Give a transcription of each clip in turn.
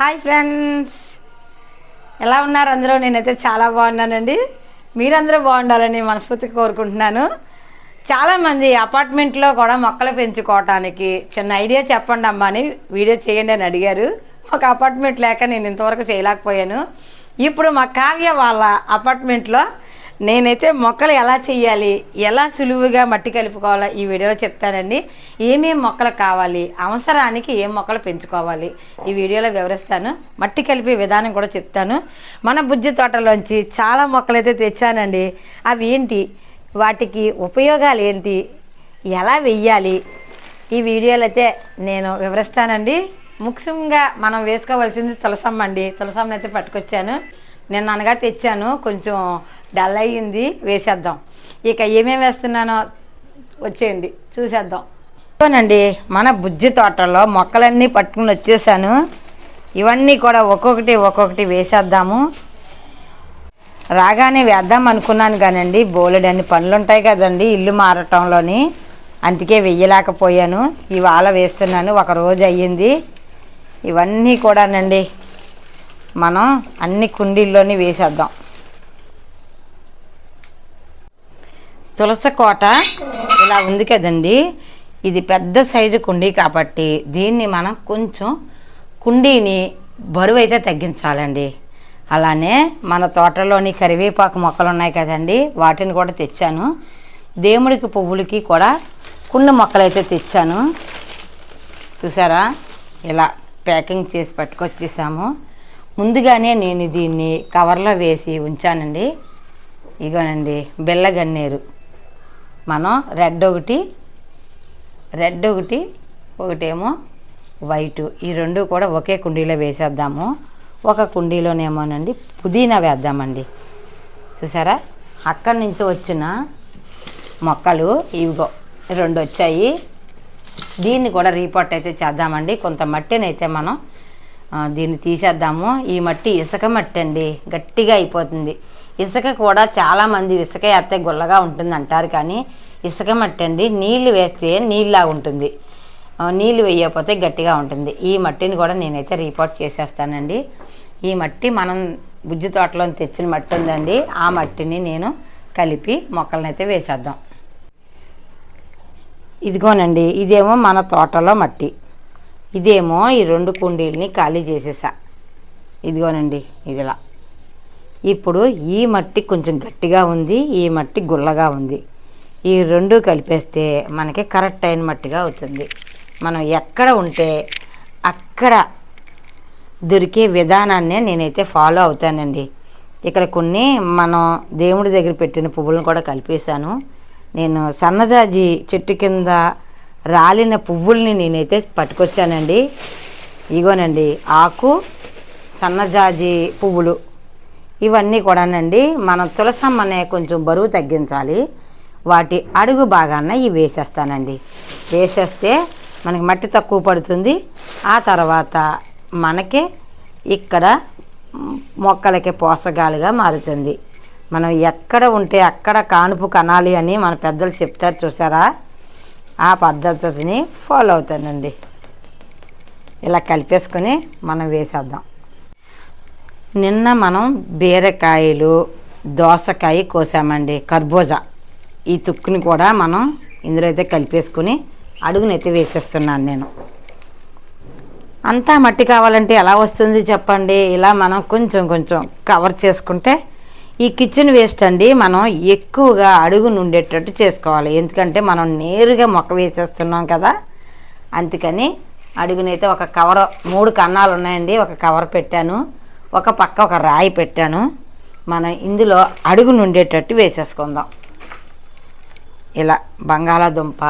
Hi friends. ఎలా ఉన్నారు అందరూ? నేనైతే చాలా బాగున్నానండి. మీరందరూ బాగుండాలని మనస్ఫూర్తిగా కోరుకుంటున్నాను. చాలామంది అపార్ట్మెంట్లో కూడా మొక్కలు పెంచుకోవటానికి చిన్న ఐడియా చెప్పండి అమ్మా అని వీడియో చేయండి అని అడిగారు. ఒక అపార్ట్మెంట్ లేక నేను ఇంతవరకు చేయలేకపోయాను. ఇప్పుడు మా కావ్య వాళ్ళ అపార్ట్మెంట్లో నేనైతే మొక్కలు ఎలా చేయాలి ఎలా సులువుగా మట్టి కలుపుకోవాలో ఈ వీడియోలో చెప్తానండి. ఏమేమి మొక్కలు కావాలి అవసరానికి ఏం మొక్కలు పెంచుకోవాలి ఈ వీడియోలో వివరిస్తాను. మట్టి కలిపే విధానం కూడా చెప్తాను. మన బుజ్జి తోటలోంచి చాలా మొక్కలు అయితే తెచ్చానండి. అవి ఏంటి? వాటికి ఉపయోగాలు ఏంటి? ఎలా వెయ్యాలి? ఈ వీడియోలో అయితే నేను వివరిస్తానండి. ముఖ్యంగా మనం వేసుకోవాల్సింది తులసమ్మ అండి తులసమ్మని అయితే పట్టుకొచ్చాను. నేను అనగా తెచ్చాను. కొంచెం డల్ అయ్యింది వేసేద్దాం. ఇక ఏమేమి వేస్తున్నానో వచ్చేయండి చూసేద్దాం. ఇదిగోనండి మన బుజ్జి తోటలో మొక్కలన్నీ పట్టుకుని వచ్చేసాను. ఇవన్నీ కూడా ఒక్కొక్కటి ఒక్కొక్కటి వేసేద్దాము. రాగానే వేద్దాం అనుకున్నాను కానండి బోలెడన్ని పనులు ఉంటాయి కదండి ఇల్లు మారటంలోని. అందుకే వెయ్యలేకపోయాను. ఇవాళ వేస్తున్నాను ఒక రోజు అయ్యింది. ఇవన్నీ కూడానండి మనం అన్ని కుండీల్లోని వేసేద్దాం. తులసి కోట ఇలా ఉంది కదండి. ఇది పెద్ద సైజు కుండీ కాబట్టి దీన్ని మనం కొంచెం కుండీని బరువు అయితే తగ్గించాలండి. అలానే మన తోటలోని కరివేపాకు మొక్కలు ఉన్నాయి కదండి. వాటిని కూడా తెచ్చాను. దేవుడికి పువ్వులకి కూడా కుండి మొక్కలు అయితే తెచ్చాను. చూసారా? ఇలా ప్యాకింగ్ చేసి పట్టుకొచ్చేసాము. ముందుగానే నేను దీన్ని కవర్లో వేసి ఉంచానండి. ఇగోనండి బెల్లగన్నేరు. మనం రెడ్ ఒకటి రెడ్ ఒకటి ఒకటేమో వైటు. ఈ రెండు కూడా ఒకే కుండీలో వేసేద్దాము. ఒక కుండీలోనేమోనండి పుదీనా వేద్దామండి. చూసారా? అక్కడి నుంచి వచ్చిన మొక్కలు ఇవిగో రెండు వచ్చాయి దీన్ని కూడా రీపోర్ట్ అయితే చేద్దామండి. కొంత మట్టినైతే మనం దీన్ని తీసేద్దాము. ఈ మట్టి ఇసుక మట్టి అండి. గట్టిగా అయిపోతుంది. ఇసుక కూడా చాలామంది ఇసుక వేస్తే గుల్లగా ఉంటుంది అంటారు కానీ ఇసుక మట్టి అండి నీళ్ళు వేస్తే నీళ్ళలా ఉంటుంది. నీళ్ళు వేయకపోతే గట్టిగా ఉంటుంది. ఈ మట్టిని కూడా నేనైతే రిపోర్ట్ చేసేస్తానండి. ఈ మట్టి మనం బుజ్జి తోటలో తెచ్చిన మట్టి ఉందండి. ఆ మట్టిని నేను కలిపి మొక్కలనైతే అయితే వేసేద్దాం. ఇదిగోనండి ఇదేమో మన తోటలో మట్టి. ఇదేమో ఈ రెండు కుండీలని ఖాళీ చేసేసా. ఇదిగోనండి ఇదిలా. ఇప్పుడు ఈ మట్టి కొంచెం గట్టిగా ఉంది ఈ మట్టి గుల్లగా ఉంది. ఈ రెండు కలిపేస్తే మనకి కరెక్ట్ అయిన మట్టిగా అవుతుంది. మనం ఎక్కడ ఉంటే అక్కడ దొరికే విధానాన్నే నేనైతే ఫాలో అవుతానండి. ఇక్కడ కొన్ని మనం దేవుడి దగ్గర పెట్టిన పువ్వులను కూడా కలిపేశాను. నేను సన్నజాజి చెట్టు కింద రాలిన పువ్వుల్ని నేనైతే పట్టుకొచ్చానండి. ఇగోనండి ఆకు సన్నజాజి పువ్వులు. ఇవన్నీ కూడానండి మనం తులసమ్మనే కొంచెం బరువు తగ్గించాలి. వాటి అడుగు భాగాన ఇవి వేసేస్తానండి. వేసేస్తే మనకి మట్టి తక్కువ పడుతుంది. ఆ తర్వాత మనకి ఇక్కడ మొక్కలకి పోషకాలుగా మారుతుంది. మనం ఎక్కడ ఉంటే అక్కడ కానుపు కనాలి అని మన పెద్దలు చెప్తారు చూసారా? ఆ పద్ధతిని ఫాలో అవుతానండి. ఇలా కలిపేసుకొని మనం వేసేద్దాం. నిన్న మనం బీరకాయలు దోసకాయ కోసామండి కర్బూజా. ఈ తుక్కుని కూడా మనం ఇందులో అయితే కలిపేసుకుని అడుగునైతే వేసేస్తున్నాను నేను. అంతా మట్టి కావాలంటే ఎలా వస్తుంది చెప్పండి? ఇలా మనం కొంచెం కొంచెం కవర్ చేసుకుంటే ఈ కిచెన్ వేస్ట్ అండి. మనం ఎక్కువగా అడుగు నుండేటట్టు చేసుకోవాలి. ఎందుకంటే మనం నేరుగా మొక్క వేసేస్తున్నాం కదా. అందుకని అడుగునైతే ఒక కవర్ మూడు కన్నాలు ఉన్నాయండి. ఒక కవర్ పెట్టాను. ఒక పక్క ఒక రాయి పెట్టాను. మనం ఇందులో అడుగు నుండేటట్టు వేసేసుకుందాం. ఇలా బంగాళాదుంప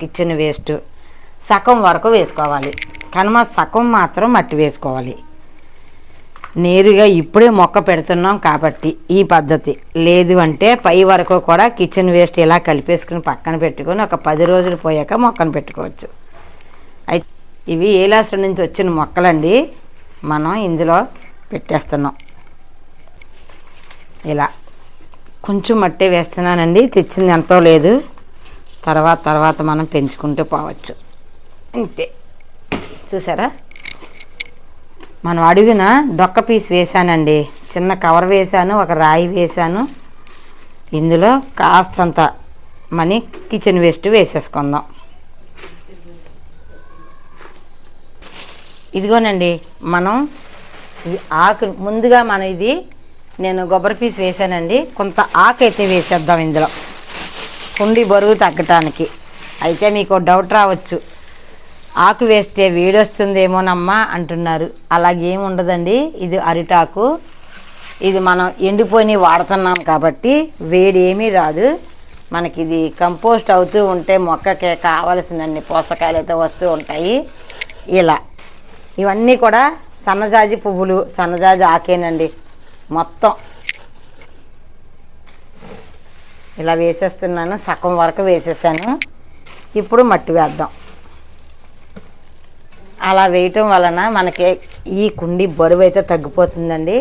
కిచెన్ వేస్ట్ సగం వరకు వేసుకోవాలి. కనుమ సగం మాత్రం మట్టి వేసుకోవాలి. నేరుగా ఇప్పుడే మొక్క పెడుతున్నాం కాబట్టి ఈ పద్ధతి. లేదు అంటే పై వరకు కూడా కిచెన్ వేస్ట్ ఇలా కలిపేసుకుని పక్కన పెట్టుకొని ఒక పది రోజులు పోయాక మొక్కను పెట్టుకోవచ్చు. అయితే ఇవి ఏలాశ్ర నుంచి వచ్చిన మొక్కలండి. మనం ఇందులో పెట్టేస్తున్నాం. ఇలా. కొంచెం మట్టి వేస్తున్నానండి తెచ్చింది ఎంతో లేదు. తర్వాత తర్వాత మనం పెంచుకుంటూ పోవచ్చు. అంతే. చూసారా? మనం అడిగిన డొక్క పీస్ వేసానండి చిన్న కవర్ వేసాను ఒక రాయి వేసాను ఇందులో కాస్తంత మనీ కిచెన్ వేస్ట్ వేసేసుకుందాం. ఇదిగోనండి మనం ఆకు ముందుగా మనం ఇది నేను కొబ్బరి పీస్ వేసానండి. కొంత ఆకు అయితే వేసేద్దాం ఇందులో. కుండి బరువు తగ్గటానికి. అయితే మీకు డౌట్ రావచ్చు. ఆకు వేస్తే వేడొస్తుందేమోనమ్మా అంటున్నారు. అలాగేం ఉండదండి. ఇది అరిటాకు. ఇది మనం ఎండిపోయి వాడుతున్నాం కాబట్టి వేడి ఏమీ రాదు. మనకి ఇది కంపోస్ట్ అవుతూ ఉంటే మొక్కకి కావలసినన్ని పోషకాలు అయితే వస్తూ ఉంటాయి. ఇలా. ఇవన్నీ కూడా సన్నజాజి పువ్వులు సన్నజాజి ఆకేనండి. మొత్తం. ఇలా వేసేస్తున్నాను సగం వరకు వేసేసాను. ఇప్పుడు మట్టి వేద్దాం. అలా వేయటం వలన మనకి ఈ కుండి బరువు అయితే తగ్గిపోతుందండి.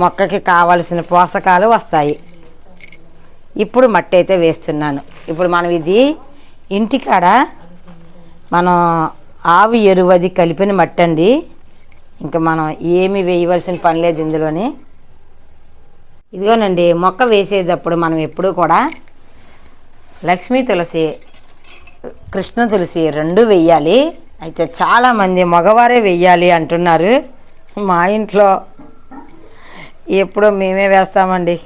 మొక్కకి కావలసిన పోషకాలు వస్తాయి. ఇప్పుడు మట్టి అయితే వేస్తున్నాను. ఇప్పుడు మనం ఇది ఇంటికాడ మనం ఆవు ఎరువు అది కలిపిన మట్టి అండి ఇంకా మనం ఏమి వేయవలసిన పని లేదు ఇందులోని. ఇదిగోనండి మొక్క వేసేటప్పుడు మనం ఎప్పుడూ కూడా లక్ష్మీ తులసి కృష్ణ తులసి రెండు వెయ్యాలి అయితే చాలామంది మగవారే వెయ్యాలి అంటున్నారు. మా ఇంట్లో ఎప్పుడో మేమే వేస్తామండి.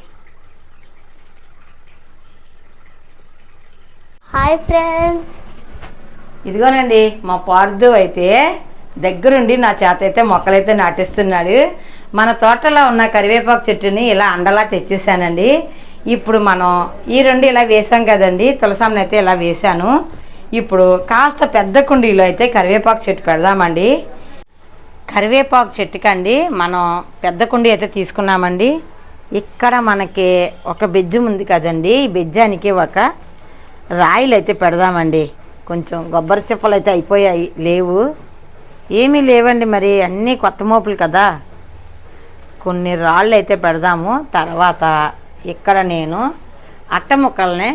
Hi friends. ఇదిగోనండి మా పార్దు అయితే దగ్గరుండి నా చేత అయితే మొక్కలైతే నాటిస్తున్నాడు. మన తోటలో ఉన్న కరివేపాకు చెట్టుని ఇలా అండలా తెచ్చేసానండి. ఇప్పుడు మనం ఈ రెండు ఇలా వేసాం కదండి తులసాన్ని అయితే ఇలా వేసాను ఇప్పుడు కాస్త పెద్ద కుండీలో అయితే కరివేపాకు చెట్టు పెడదామండి. కరివేపాకు చెట్టుకండి మనం పెద్ద కుండీ అయితే తీసుకున్నామండి. ఇక్కడ మనకి ఒక బెజ్జం ఉంది కదండి ఈ బెజ్జానికి ఒక రాయిలు అయితే పెడదామండి. కొంచెం కొబ్బరి చిప్పలు అయితే అయిపోయాయి లేవు. ఏమీ లేవండి మరి అన్నీ కొత్త మోపులు కదా. కొన్ని రాళ్ళు అయితే పెడదాము తర్వాత ఇక్కడ నేను అట్ట ముక్కల్ని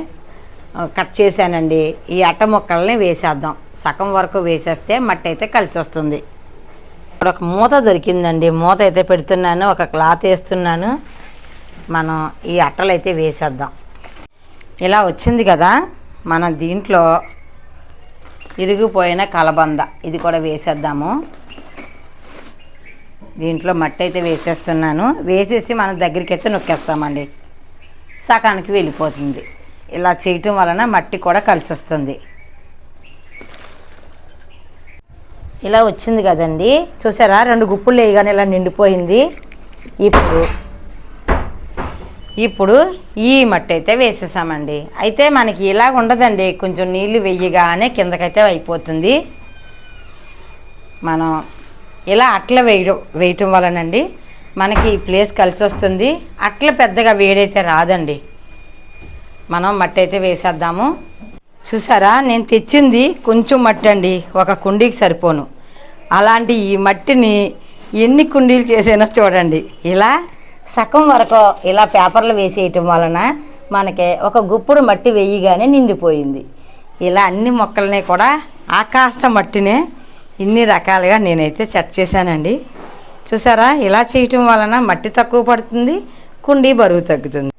కట్ చేశానండి. ఈ అట్ట ముక్కల్ని వేసేద్దాం. సగం వరకు వేసేస్తే మట్టి అయితే కలిసి వస్తుంది ఇక్కడ ఒక మూత దొరికిందండి. మూత అయితే పెడుతున్నాను ఒక క్లాత్ వేస్తున్నాను. మనం ఈ అట్టలు అయితే వేసేద్దాం. ఇలా వచ్చింది కదా మనం దీంట్లో ఇరిగిపోయిన కలబంద. ఇది కూడా వేసేద్దాము. దీంట్లో మట్టి అయితే వేసేస్తున్నాను. వేసేసి మన దగ్గరికి అయితే నొక్కేస్తామండి. సకానికి వెళ్ళిపోతుంది. ఇలా చేయటం వలన మట్టి కూడా కలిసి వస్తుంది ఇలా వచ్చింది కదండి. చూసారా? రెండు గుప్పులు వేయగానే ఇలా నిండిపోయింది. ఇప్పుడు ఇప్పుడు ఈ మట్టి అయితే వేసేసామండి. అయితే మనకి ఇలా ఉండదండి. కొంచెం నీళ్ళు వెయ్యగానే కిందకైతే అయిపోతుంది. మనం ఇలా అట్ల వేయడం వేయటం వలనండి మనకి ఈ ప్లేస్ కలిసి వస్తుంది అట్ల పెద్దగా వేడైతే రాదండి. మనం మట్టి అయితే వేసేద్దాము. చూసారా? నేను తెచ్చింది కొంచెం మట్టి అండి ఒక కుండీకి సరిపోను. అలాంటి ఈ మట్టిని ఎన్ని కుండీలు చేసానో చూడండి. ఇలా సగం వరకు ఇలా పేపర్లు వేసేయటం వలన మనకి ఒక గుప్పుడు మట్టి వేయగానే నిండిపోయింది. ఇలా అన్ని మొక్కల్ని కూడా ఆ కాస్త మట్టినే ఇన్ని రకాలుగా నేనైతే సెట్ చేశానండి. చూసారా? ఇలా చేయటం వలన మట్టి తక్కువ పడుతుంది కుండీ బరువు తగ్గుతుంది.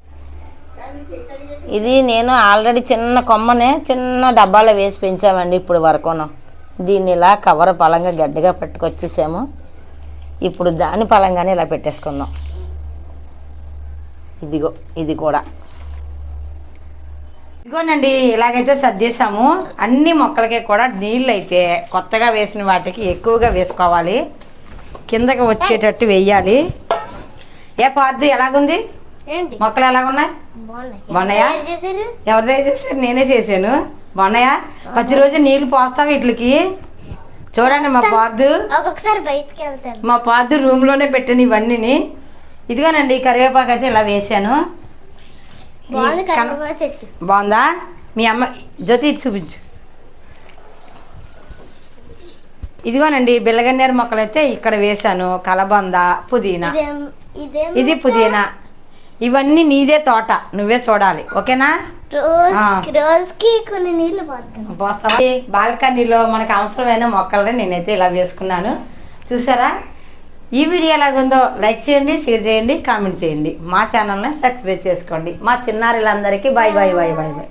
ఇది నేను ఆల్రెడీ చిన్న కొమ్మనే చిన్న డబ్బాలో వేసి పెంచామండి ఇప్పుడు వరకును. దీన్ని ఇలా కవర్ పలంగా గడ్డగా పట్టుకొచ్చేసాము. ఇప్పుడు దాని పలంగానే ఇలా పెట్టేసుకుందాం. ఇదిగో ఇది కూడా. ఇదిగోనండి ఇలాగైతే సర్దేశాము. అన్ని మొక్కలకి కూడా నీళ్ళు అయితే కొత్తగా వేసిన వాటికి ఎక్కువగా వేసుకోవాలి. కిందకి వచ్చేటట్టు వేయాలి. ఏ పార్దు ఎలాగుంది? మొక్కలు ఎలాగున్నాయి? బాగున్నాయి? తయారు చేశారు? నేనే చేశాను. బాగున్నాయా? ప్రతిరోజు నీళ్ళు పోస్తాం వీటికి చూడండి మా పార్దు. మా పార్దు రూమ్లోనే పెట్టాను ఇవన్నీని. ఇదిగోనండి కరివేపాకు అయితే ఇలా వేసాను బాగుంది మీ అమ్మ జ్యోతి ఇటు చూపించు. ఇదిగోనండి బిల్లగన్నేరు మొక్కలు అయితే ఇక్కడ వేసాను కలబంద పుదీనా. ఇదేం పుదీనా. ఇవన్నీ నీదే తోట నువ్వే చూడాలి ఓకేనా. రోజుకి కొన్ని పోస్తావా? బాల్కనీలో మనకు అవసరమైన మొక్కలని నేనైతే ఇలా వేసుకున్నాను. చూసారా? ఈ వీడియో ఎలాగుందో లైక్ చేయండి షేర్ చేయండి కామెంట్ చేయండి. మా ఛానల్ని సబ్స్క్రైబ్ చేసుకోండి. మా చిన్నారులందరికీ bye bye bye bye bye